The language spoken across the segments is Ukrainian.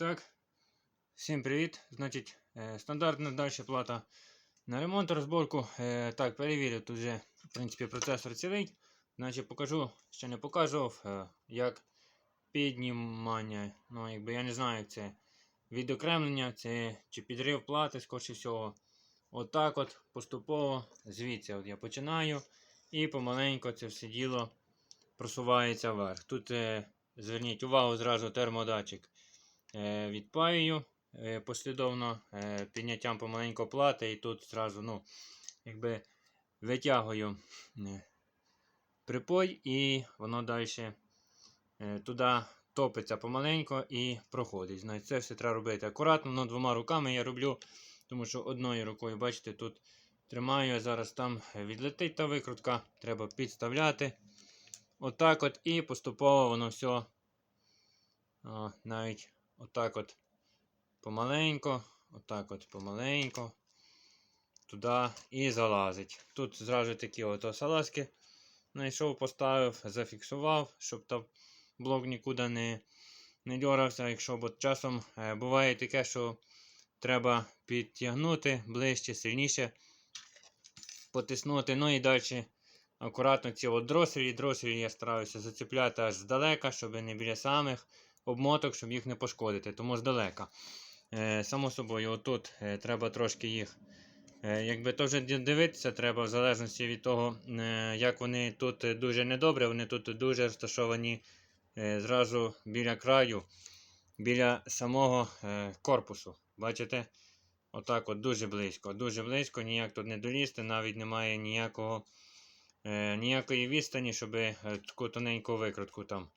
Так, всім привіт. Значить, е, стандартна далі плата на ремонт, розборку. Е, Так, перевірив, тут вже, в принципі, процесор цілий. Значить, покажу, ще не показував, е, як піднімання. Ну, якби я не знаю, як це відокремлення, це чи підрив плати, скоріше всього. Отак от, поступово, звідси от я починаю. І помаленько це все діло просувається вверх. Тут е, зверніть увагу зразу термодатчик відпаюю е, послідовно е, підняттям помаленько плати, і тут зразу ну, якби витягую е, припой, і воно далі е, туди топиться помаленько і проходить. Значить, це все треба робити акуратно, ну, двома руками я роблю, тому що одною рукою, бачите, тут тримаю, зараз там відлетить та викрутка, треба підставляти. Отак от, і поступово воно все о, навіть отак от помаленько, отак от помаленько туди і залазить. Тут зразу такі от салазки знайшов, поставив, зафіксував, щоб там блок нікуди не не дьорався. Якщо бо часом е, буває таке, що треба підтягнути ближче, сильніше потиснути. Ну і далі акуратно ці от дроселі. Дроселі я стараюся зацепляти аж здалека, щоб не біля самих обмоток, щоб їх не пошкодити, тому здалека. Е, Само собою, отут е, треба трошки їх. Е, якби то дивитися, треба в залежності від того, як вони тут дуже недобре, вони тут дуже розташовані зразу біля краю, біля самого корпусу. Бачите? Отак от дуже близько. Дуже близько, ніяк тут не долізти, навіть немає ніякого, ніякої відстані, щоб таку тоненьку викрутку там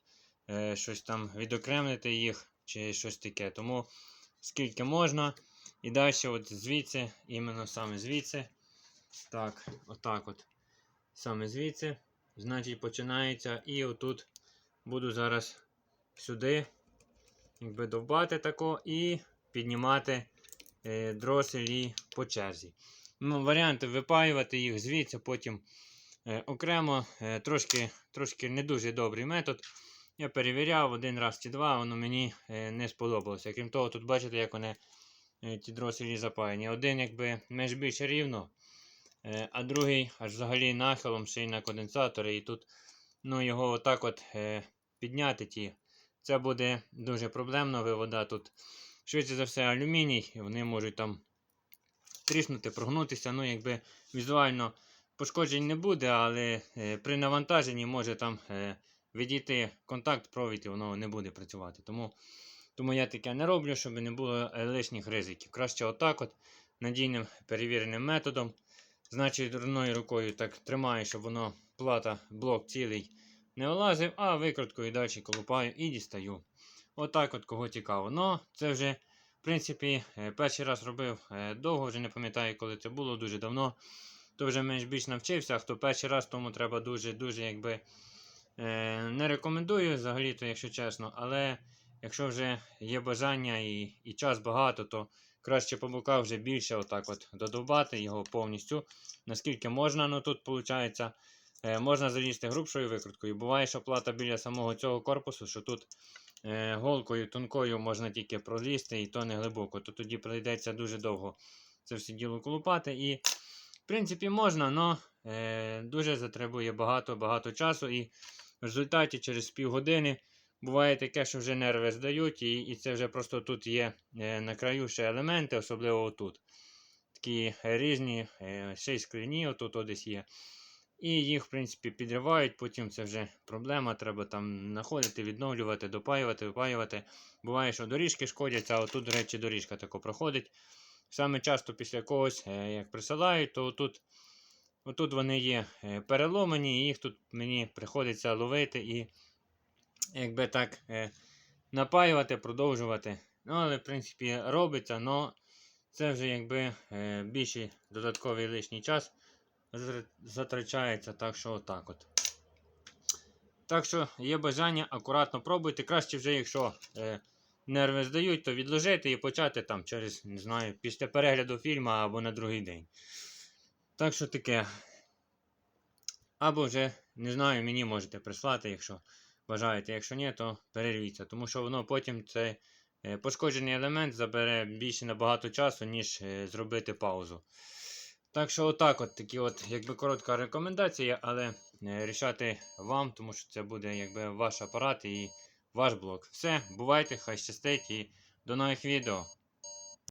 е, щось там відокремити їх чи щось таке. Тому скільки можна. І далі от звідси, іменно саме звідси. Так, отак от. Саме звідси. Значить, починається. І отут буду зараз сюди, якби довбати тако і піднімати е, дроселі по черзі. Ну, Варіанти випаювати їх звідси, потім е, окремо. Е, трошки, трошки не дуже добрий метод. Я перевіряв один раз чи два, воно мені е, не сподобалося. Крім того, тут бачите, як вони е, ті дроселі запаяні. Один якби менш більше рівно, е, а другий аж взагалі нахилом ще й на конденсатори. І тут ну, його отак от підняти ті. Це буде дуже проблемно. Вивода тут швидше за все алюміній, і вони можуть там тріснути, прогнутися. Ну, якби візуально пошкоджень не буде, але при навантаженні може там. Відійти контакт, провід, і воно не буде працювати. Тому тому я таке не роблю, щоб не було лишніх ризиків. Краще отак от, надійним перевіреним методом. Значить, одною рукою так тримаю, щоб воно плата, блок цілий не вилазив, а викруткою далі колупаю і дістаю. Отак от, кого цікаво. Ну, це вже, в принципі, е, перший раз робив е, довго, вже не пам'ятаю, коли це було, дуже давно. То вже менш більш навчився, а хто перший раз, тому треба дуже-дуже якби. Е, не рекомендую взагалі-то, якщо чесно, але якщо вже є бажання і і час багато, то краще по боках вже більше отак от додовбати його повністю. Наскільки можна, ну тут виходить, е, можна залізти грубшою викруткою. Буває, що плата біля самого цього корпусу, що тут е, голкою тонкою можна тільки пролізти, і то не глибоко, то тоді прийдеться дуже довго це все діло колупати. І, в принципі, можна, але дуже затребує багато-багато часу. і в результаті через півгодини буває таке, що вже нерви здають, і і це вже просто тут є е, на краю ще елементи, особливо отут. Такі різні, е, ще й скляні, отут десь є. І їх, в принципі, підривають, потім це вже проблема. Треба там знаходити, відновлювати, допаювати, випаювати. Буває, що доріжки шкодяться, а отут, до речі, доріжка тако проходить. Саме часто після когось, е, як присилають, то отут Отут вони є е, переломані, і їх тут мені приходиться ловити і якби так е, напаювати, продовжувати. Ну, але, в принципі, робиться, але це вже якби е, більший додатковий лишній час затрачається, так що отак от. Так що є бажання, акуратно пробуйте. Краще вже, якщо е, нерви здають, то відложити і почати там через, не знаю, після перегляду фільму або на другий день. Так що таке. Або вже, не знаю, мені можете прислати, якщо бажаєте. Якщо ні, то перервіться. Тому що воно потім це е, пошкоджений елемент забере більше набагато часу, ніж е, зробити паузу. Так що, отак, от такі от, якби коротка рекомендація, але е, рішати вам, тому що це буде якби ваш апарат і ваш блок. Все, бувайте, хай щастить і до нових відео.